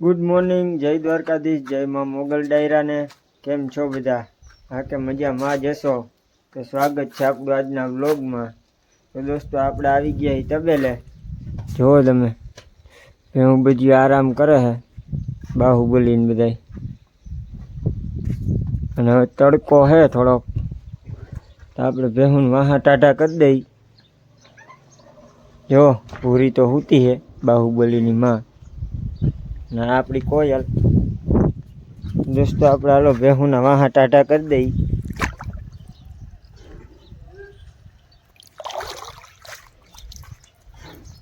Good morning જય દ્વારકાધીશ, જય માં મોગલ ડાયરાને. કેમ છો બધા? હા, કે મજામાં જ હશો? તો સ્વાગત છે આપણું આજના વ્લોગમાં. તો દોસ્તો, આપણે આવી ગયા તબેલે. જુઓ તમે હું બધી આરામ કરે છે બાહુબલીને બધાય. અને હવે તડકો હે થોડોક. તો આપણે ભેહું વાહા ટાટા કરી દઈ. જો પૂરી તો હૂતી હે, બાહુબલીની માં. ના આપણી કોયલ દોસ્તો આપણે હાલો ભેહુના વાહા ટાટા કરી દઈ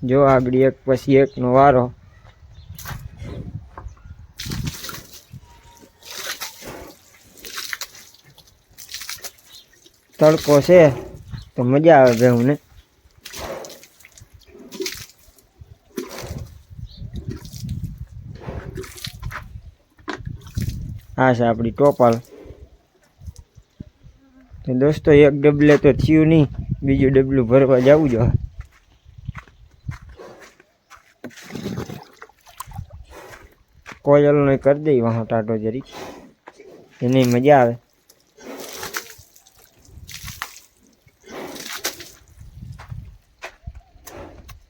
જો આગળ એક, પછી એકનો વારો. તડકો છે, તો મજા આવે ભેહું આ છે આપણી ટોપલ તો દોસ્તો, એક ડબલે તો થયું નહીં, બીજું ડબલું ભરવા જવું જો કોયલનો કરી દઈ વાહ ટાટો જરી એની મજા આવે.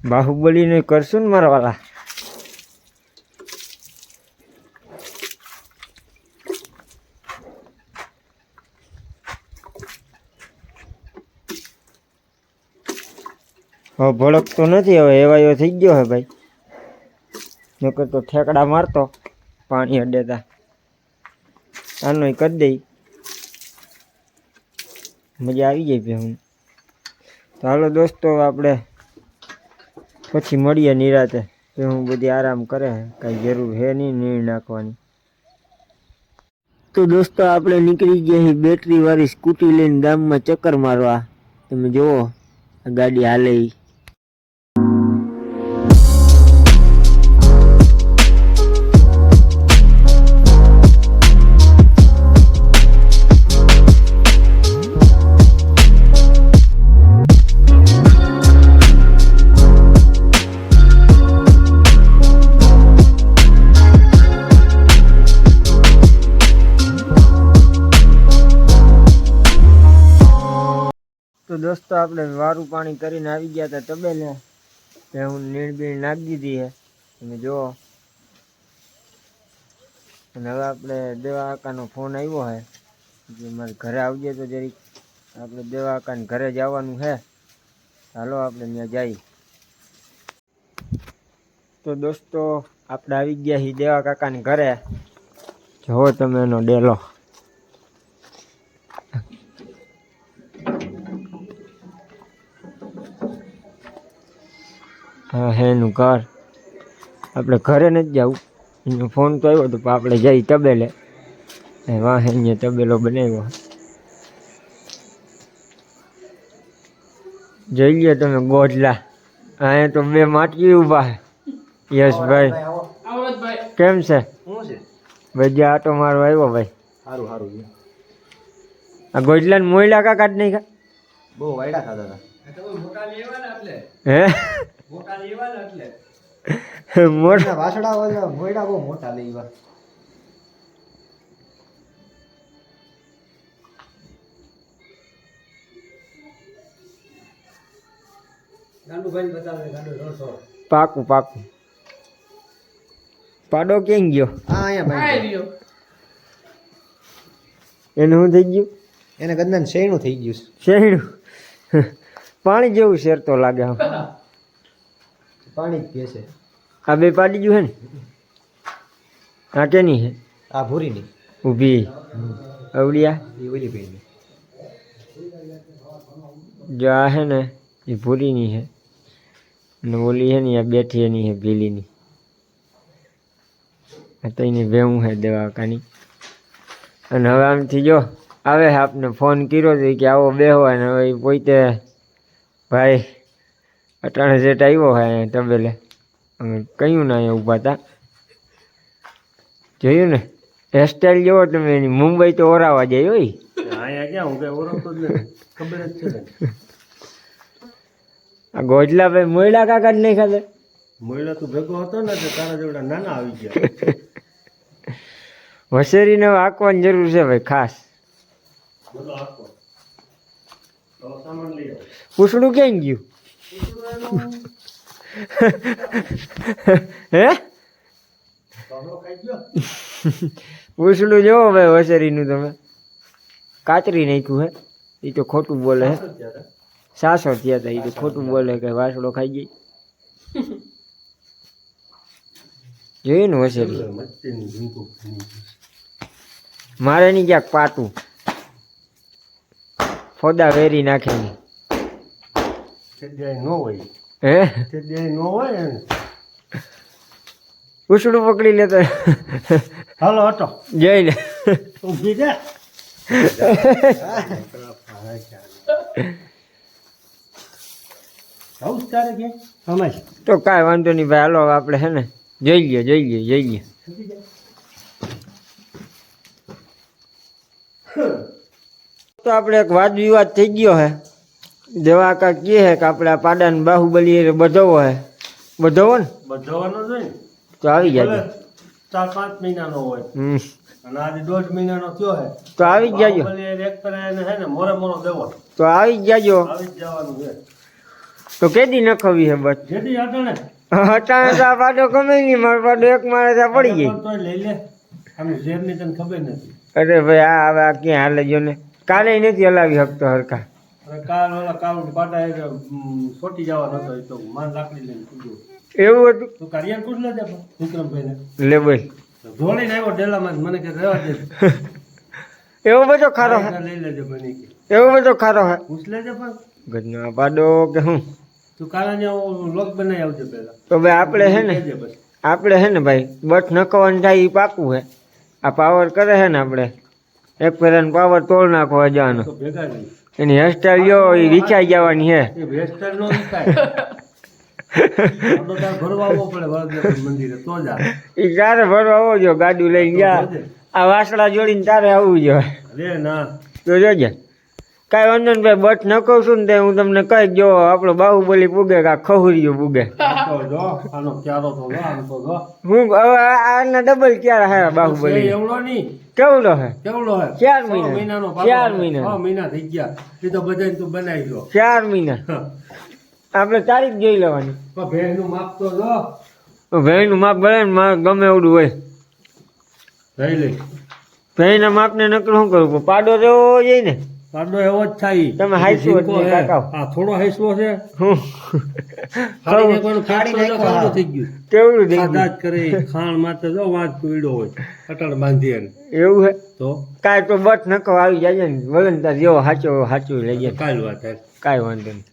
બાહુબલીને કરશું ને મારા વાલા? હવે ભડકતો નથી, હવે એવાયો થઈ ગયો હે ભાઈ. નકર તો ઠેકડા મારતો, પાણી અડેતા. આનો કરી દઈ. મજા આવી જાય ભેહું તો હાલો દોસ્તો, આપણે પછી મળીએ નિરાતે. ભેહું બધી આરામ કરે, કાંઈ જરૂર હે નહીં નીર નાખવાની. તો દોસ્તો, આપણે નીકળી ગયા બેટરીવાળી બેટરી સ્કૂટી લઈને ગામમાં ચક્કર મારવા. તમે જુઓ ગાડી હાલે તો દોસ્તો આપણે વારું પાણી કરીને આવી ગયા હતા તબેલે. તે હું નીણ બીણ નાખી દીધી હે. તમે જુઓ. અને હવે આપણે દેવા કાકાનો ફોન આવ્યો હે. મારે ઘરે આવજે તો જરીક. આપણે દેવા કાકાને ઘરે જવાનું છે ચાલો આપણે ત્યાં જઈએ. તો દોસ્તો, આપણે આવી ગયા છીએ દેવા કાકાને ઘરે. જુઓ તમે એનો ડેલો. હા હે એનું ઘર. આપણે ઘરે નથી જવું. એનો ફોન તો આવ્યો હતો પણ આપણે જઈ તબેલે. એ વાહ અહીંયા તબેલો બનાવ્યો. જોઈ લ્યો તમે ગોઢલા અહીંયા તો બે માટકી ઊભા છે. યશભાઈ કેમ છે? ભાઈ બધા આટો મારો આવ્યો ભાઈ. સારું સારું આ ગોઢલા ને મોયલા કાકા જ નહીં બહુ વાયડા ખાતા હતા. હે? મોટા એના વાસડા વાળા મોયડા બહુ મોટા લઈ એવા પાકું પાકું. પાડો ક્યાં ગયો? હા અહીંયા ભાઈ એનું શું થઈ ગયું? એને ગંદન શેણું થઈ ગયું શેરડું પાણી જેવું શેર તો લાગે પાણી જ પીએ છે. આ બે પાડી ગયું હે ને? આ કેની હે. આ ભૂરીની. ઊભી. અવડિયા એ ઓલી ભાઈની જો આ હે ને એ ભૂરીની હે. ને ઓલી હે ને આ બેઠી એની હે ભીલીની. આ તો એની છે હે દવાખાની. અને હવે આમથી જો આવે છે આપને ફોન કર્યો તો કે આવો બેહો અને હવે પોતે ભાઈ અટાણે સેટ આવ્યો અહીંયા તબેલે. અમે કયું ના અહીંયા ઊભા હતા જોયું ને? હેરસ્ટાઈલ જેવો તમે એની મુંબઈ તો ઓરાવા જાય હોય હું આ ગોજલા ભાઈ. મોયલા કાકા જ નહીં ખાતે મોયડા તું ભેગો હતો ને તો તારા જેવડા નાના આવી ગયા. વસેરીને આંકવાની જરૂર છે ભાઈ ખાસ. પૂછડું ક્યાં ગયું? હે? પૂછડું જોવો ભાઈ વસેરીનું તમે. કાતરી નાખ્યું હે. એ તો ખોટું બોલે હે. સાસો થયા હતા એ તો ખોટું બોલે કે વાસડો ખાઈ ગઈ. જોઈએ ને વસેરી મારે નહીં ક્યાંક પાટું. ફોદા વેરી નાખે નહીં તે દી ન હોય હે? દી પૂછડું પકડી લેતો હાલો હટો. જઈને ઊભી સમાજ તો કાંઈ વાંધો નહીં ભાઈ હાલો આપણે હે ને જોઈ લઈએ જોઈ લઈએ જોઈ લઈએ તો આપણે એક વાદ વિવાદ થઈ ગયો હે. દેવા કા કહે છે કે આપણે આ પાડાને બાહુબલી બધવો હે. બધવો ને? બધવાનો ને. તો આવી જાય ચાર પાંચ મહિનાનો હોય. અને આજે દોઢ મહિનાનો થયો હે. તો આવી જ. જાજો એક કરે હે ને મોરે મોરો દેવો. તો આવી જ. જાજો આવી જ જવાનું છે. તો કેદી નખવી હે બસ? જેથી અટાણે હટાણે તો આ પાડો ગમે નહીં મારો પાડો એક મારે ત્યાં પડી ગઈ. તો લઈ લે. આમ ઝેરની તને ખબર નથી. અરે ભાઈ આ હવે આ ક્યાં હાલે જો ને? કાલે નથી હલાવી શકતો હરખા. અને કાલ ઓલા કાલ પાટા એ છોટી જવાનો હતો તો માન લાકડી લઈને કૂદ્યો એવું હતું? તું કાર્યન પૂછ લેજે પણ વિક્રમભાઈને. લે બોલ. જોડીને આવ્યો ડેલામાં મને કે રહેવા દે. એવો બધો ખારો હે લઈ લેજો કે. એવો બધો ખારો હે. પૂછ લેજે પણ. ગજનો પાડો કે હું? તું કાલે લોક બનાવી આવજો પહેલા. તો ભાઈ આપણે હે ને આપણે હે ને ભાઈ બસ નકવાનું થાય એ પાકું હે. આ પાવર કરે હે ને આપણે. એક ફેરાનો પાવર તોડ નાખવા જવાનો ભેગા નહીં એની હેરસ્ટાઈલ જો એ વિચાઈ જવાની હે. એ વેસ્ટર્ન નો તાર ભરવા જ આવે. જો ગાડું લઈને જા. આ વાસળા જોડીને તારે આવવું જોઈએ. તો જોજે. કાંઈ વાંધો નહીં ભાઈ બટ કહું છું ને તે હું તમને કઈ જો આપણો બાહુબલી પૂગે કા ખહુરિયું પૂગે. તો જો આનો ક્યારો તો જો આમ તો જો. હું હવે આના ડબલ ક્યારે હે બાહુબલી? એવડો નહીં કેવડો હે? કેવડો હે? ચાર મહિના. મહિનાનો ચાર મહિના. છ મહિના થઈ ગયા. એ તો બધાને તું બનાવી દો ચાર મહિના. આપણે તારીખ જોઈ લેવાની. પણ ભેંસનું માપ તો જો. માપ ભલે ને મારે ગમે એવડું હોય. લઈ લે. ભેંના માપને નકર શું કરવું પાડો રહેવો જોઈએ પાડો એવો જ થાય. તમે હાઈસો. કાકાઓ. આ થોડો હાઈસો છે. કેવડું ખાધા જ કરે. ખાણ માત્ર જો વાંચ પીડો હોય. અટાણ બાંધી એને. એવું હે? તો? કાંઈ તો બટ નકો આવી જાય ને. વલન ને તાર જેવો હાચો સાચું લઈ જાય. કાલ વાત કાંઈ વાંધો નહીં.